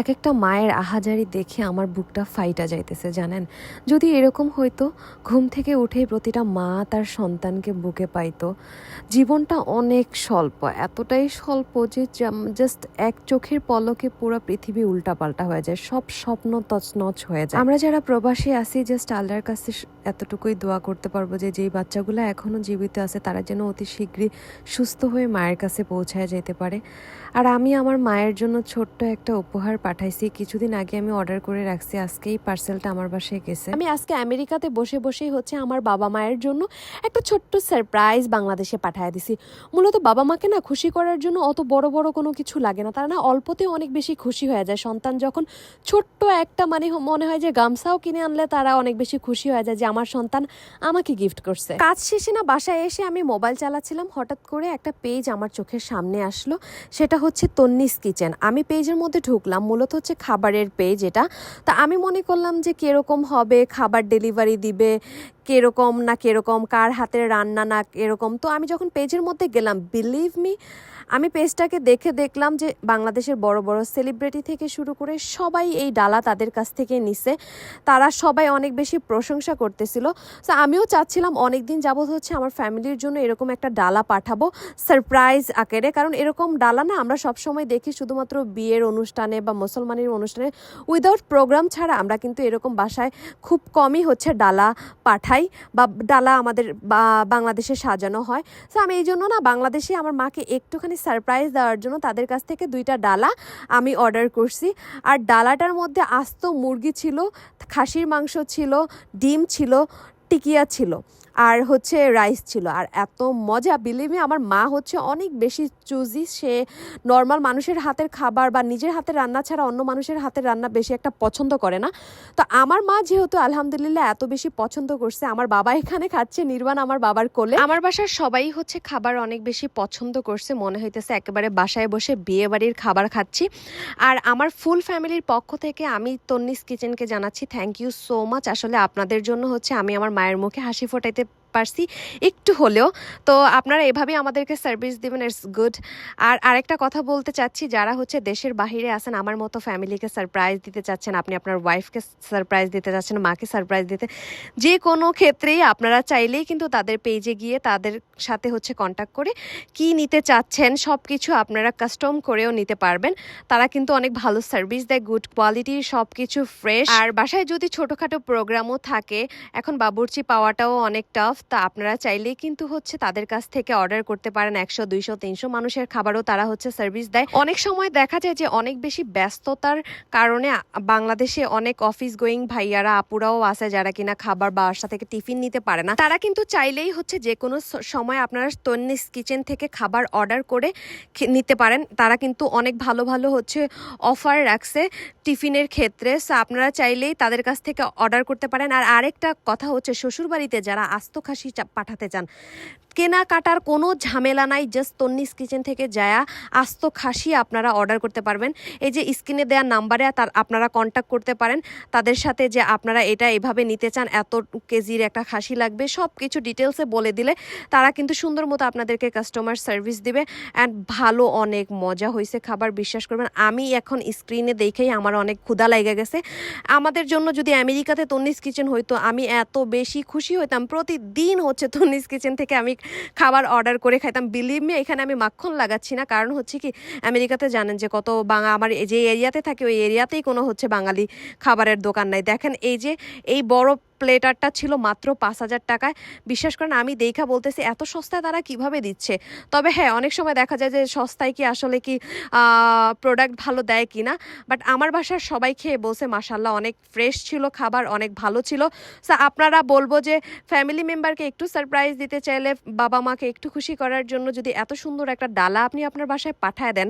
এক একটা মায়ের আহাজারি দেখে আমার বুকটা ফাইটা যাইতেছে, জানেন? যদি এরকম হইতো, ঘুম থেকে উঠেই প্রতিটা মা তার সন্তানকে বুকে পাইতো। জীবনটা অনেক স্বল্প, এতটাই স্বল্প যে জাস্ট এক চোখের পলকে পুরো পৃথিবী উল্টাপাল্টা হয়ে যায়, সব স্বপ্ন তছনছ হয়ে যায়। আমরা যারা প্রবাসী আছি জাস্ট আল্লাহর কাছে এতটুকুই দোয়া করতে পারব যে, যেই বাচ্চাগুলো এখনও জীবিত আছে, তারা যেন অতি শীঘ্রই সুস্থ হয়ে মায়ের কাছে পৌঁছায় যেতে পারে। আর আমি আমার মায়ের জন্য ছোট্ট একটা উপহার পাঠাইছি, কিছুদিন আগে আমি অর্ডার করে রাখছি আজকে এই পার্সেলটা আমার বাসায় গেছে। আমি আজকে আমেরিকাতে বসে বসেই হচ্ছে আমার বাবা মায়ের জন্য একটা ছোট্ট সারপ্রাইজ বাংলাদেশে পাঠিয়ে দিছি। মূলত বাবা মাকে না খুশি করার জন্য অত বড় বড় কোনো কিছু লাগে না। তারা না অল্পতে অনেক বেশি খুশি হয়ে যায়। সন্তান যখন ছোট্ট একটা মানে মনে হয় যে গামছাও কিনে আনলে তারা অনেক বেশি খুশি হয়ে যায় যে আমার সন্তান আমাকে গিফট করছে। কাজ শেষে না বাসায় এসে আমি মোবাইল চালাচ্ছিলাম। হঠাৎ করে একটা পেজ আমার চোখের সামনে আসলো। সেটা হচ্ছে তন্নিস কিচেন আমি পেজের মধ্যে ঢুকলাম। মূলত হচ্ছে খাবারের পেজ এটা। তা আমি মনে করলাম যে কীরকম হবে, খাবার ডেলিভারি দিবে কীরকম না কীরকম, কার হাতের রান্না না এরকম। তো আমি যখন পেজের মধ্যে গেলাম বিলিভ মি আমি পেজটাকে দেখে দেখলাম যে বাংলাদেশের বড় বড় সেলিব্রিটি থেকে শুরু করে সবাই এই ডালা তাদের কাছ থেকে নিছে। তারা সবাই অনেক বেশি প্রশংসা করতেছিল। তো আমিও চাচ্ছিলাম অনেক দিন যাবত হচ্ছে আমার ফ্যামিলির জন্য এরকম একটা ডালা পাঠাবো সারপ্রাইজ আকারে। কারণ এরকম ডালা না আমরা সবসময় দেখি শুধুমাত্র বিয়ের অনুষ্ঠানে বা মুসলমানের অনুষ্ঠানে। উইদাউট প্রোগ্রাম ছাড়া আমরা কিন্তু এরকম বাসায় খুব কমই হচ্ছে ডালা পাঠাই। বা ডালা আমাদের বাংলাদেশে সাজানো হয়। সো আমি এই জন্য না বাংলাদেশে আমার মাকে একটুখানি সারপ্রাইজ দেওয়ার জন্য তাদের কাছ থেকে দুইটা ডালা আমি অর্ডার করছি। আর ডালাটার মধ্যে আস্ত মুরগি ছিল, খাসির মাংস ছিল, ডিম ছিল টিকিয়া ছিল আর হচ্ছে রাইস ছিল। আর এত মজা বিলিভে আমার মা হচ্ছে অনেক বেশি চুজি সে নর্মাল মানুষের হাতের খাবার বা নিজের হাতের রান্না ছাড়া অন্য মানুষের হাতের রান্না বেশি একটা পছন্দ করে না। তো আমার মা যেহেতু আলহামদুলিল্লাহ এত বেশি পছন্দ করছে, আমার বাবা এখানে খাচ্ছে, নির্বাণ আমার বাবার কোলে। আমার বাসার সবাই হচ্ছে খাবার অনেক বেশি পছন্দ করছে, মনে হইতেছে একেবারে বাসায় বসে বিয়ে বাড়ির খাবার খাচ্ছি। আর আমার ফুল ফ্যামিলির পক্ষ থেকে আমি তন্নিস কিচেনকে জানাচ্ছি থ্যাংক ইউ সো মাচ আসলে আপনাদের জন্য হচ্ছে আমি আমার মায়ের মুখে হাসি ফোটাইতে পারছি একটু হলেও। তো আপনারা এভাবেই আমাদেরকে সার্ভিস দিবেন ইটস গুড আর আরেকটা কথা বলতে চাচ্ছি, যারা হচ্ছে দেশের বাহিরে আছেন, আমার মতো ফ্যামিলিকে সারপ্রাইজ দিতে চাচ্ছেন, আপনি আপনার ওয়াইফকে সারপ্রাইজ দিতে চাচ্ছেন, মাকে সারপ্রাইজ দিতে, যে কোনো ক্ষেত্রেই আপনারা চাইলেই কিন্তু তাদের পেজে গিয়ে তাদের সাথে হচ্ছে কন্ট্যাক্ট করে কি নিতে চাচ্ছেন সব কিছু আপনারা কাস্টম করেও নিতে পারবেন। তারা কিন্তু অনেক ভালো সার্ভিস দেয় গুড কোয়ালিটির সব কিছু ফ্রেশ আর বাসায় যদি ছোটোখাটো প্রোগ্রামও থাকে, এখন বাবুর্চি পাওয়াটাও অনেক টাফ তা আপনারা চাইলেই কিন্তু হচ্ছে তাদের কাছ থেকে অর্ডার করতে পারেন একশো, দুইশো, তিনশো মানুষের খাবারও তারা হচ্ছে সার্ভিস দেয়। অনেক সময় দেখা যায় যে অনেক বেশি ব্যস্ততার কারণে বাংলাদেশে অনেক অফিস গোয়িং ভাইয়ারা, আপুরাও আছে যারা কিনা খাবার বা বাসা থেকে টিফিন নিতে পারে না। তারা কিন্তু চাইলেই হচ্ছে যে কোনো সময় আপনারা তন্নিস কিচেন থেকে খাবার অর্ডার করে নিতে পারেন। তারা কিন্তু অনেক ভালো ভালো হচ্ছে অফার রাখছে টিফিনের ক্ষেত্রে। সো আপনারা চাইলেই তাদের কাছ থেকে অর্ডার করতে পারেন। আর আরেকটা কথা হচ্ছে শ্বশুরবাড়িতে যারা আস্ত খাসি চা- পাঠাতে চান। কেনাকাটার কোনো ঝামেলা নাই জাস্ট তন্নিস কিচেন থেকে যায়া আস্ত খাসি আপনারা অর্ডার করতে পারবেন। এই যে স্ক্রিনে দেওয়া নাম্বারে তার আপনারা কন্ট্যাক্ট করতে পারেন। তাদের সাথে যে আপনারা এটা এভাবে নিতে চান, এত কেজির একটা খাসি লাগবে সব কিছু ডিটেলসে বলে দিলে তারা কিন্তু সুন্দর মতো আপনাদেরকে কাস্টমার সার্ভিস দিবে। অ্যান্ড ভালো অনেক মজা হয়েছে খাবার, বিশ্বাস করবেন। আমি এখন স্ক্রিনে দেখেই আমার অনেক ক্ষুধা লেগে গেছে। আমাদের জন্য যদি আমেরিকাতে তন্নিস কিচেন হইতো, আমি এত বেশি খুশি হইতাম। প্রতিদিন হচ্ছে তন্নিস কিচেন থেকে আমি খাবার অর্ডার করে খাইতাম। বিলিভ মি এখানে আমি মাখন লাগাচ্ছি না। কারণ হচ্ছে কি, আমেরিকাতে জানেন যে কত বাঙা, আমার যে এরিয়াতে থাকে, ওই এরিয়াতেই কোনো হচ্ছে বাঙালি খাবারের দোকান নাই। দেখেন এই যে, এই বড় প্লেটারটা ছিল মাত্র পাঁচ হাজার টাকায়। বিশ্বাস করেন, আমি দেখা বলতেছি, এত সস্তায় তারা কীভাবে দিচ্ছে? তবে হ্যাঁ অনেক সময় দেখা যায় যে সস্তায় কি আসলে কি প্রোডাক্ট ভালো দেয় কি না বাট আমার বাসার সবাই খেয়ে বলছে মাসাল্লাহ অনেক ফ্রেশ ছিল খাবার, অনেক ভালো ছিল। সো আপনারা বলব যে ফ্যামিলি মেম্বারকে একটু সারপ্রাইজ দিতে চাইলে বাবা মাকে একটু খুশি করার জন্য যদি এত সুন্দর একটা ডালা আপনি আপনার বাসায় পাঠায় দেন,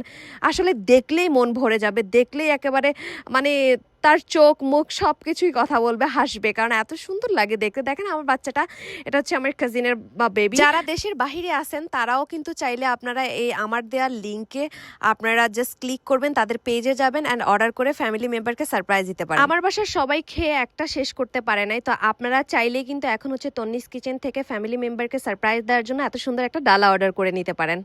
আসলে দেখলেই মন ভরে যাবে, দেখলেই একেবারে মানে তার চোখ মুখ সব কিছুই কথা বলবে হাসবে। কারণ এত সুন্দর লাগে দেখতে। দেখেন আমার বাচ্চাটা এটা হচ্ছে আমার কাজিনের বা বেবি যারা দেশের বাহিরে আছেন তারাও কিন্তু চাইলে আপনারা এই আমার দেওয়ার লিঙ্কে আপনারা জাস্ট ক্লিক করবেন তাদের পেজে যাবেন অ্যান্ড অর্ডার করে ফ্যামিলি মেম্বারকে সারপ্রাইজ দিতে পারেন। আমার বাসার সবাই খেয়ে একটা শেষ করতে পারে নাই। তো আপনারা চাইলেই কিন্তু এখন হচ্ছে তন্নিস কিচেন থেকে ফ্যামিলি মেম্বারকে সারপ্রাইজ দেওয়ার জন্য এত সুন্দর একটা ডালা অর্ডার করে নিতে পারেন।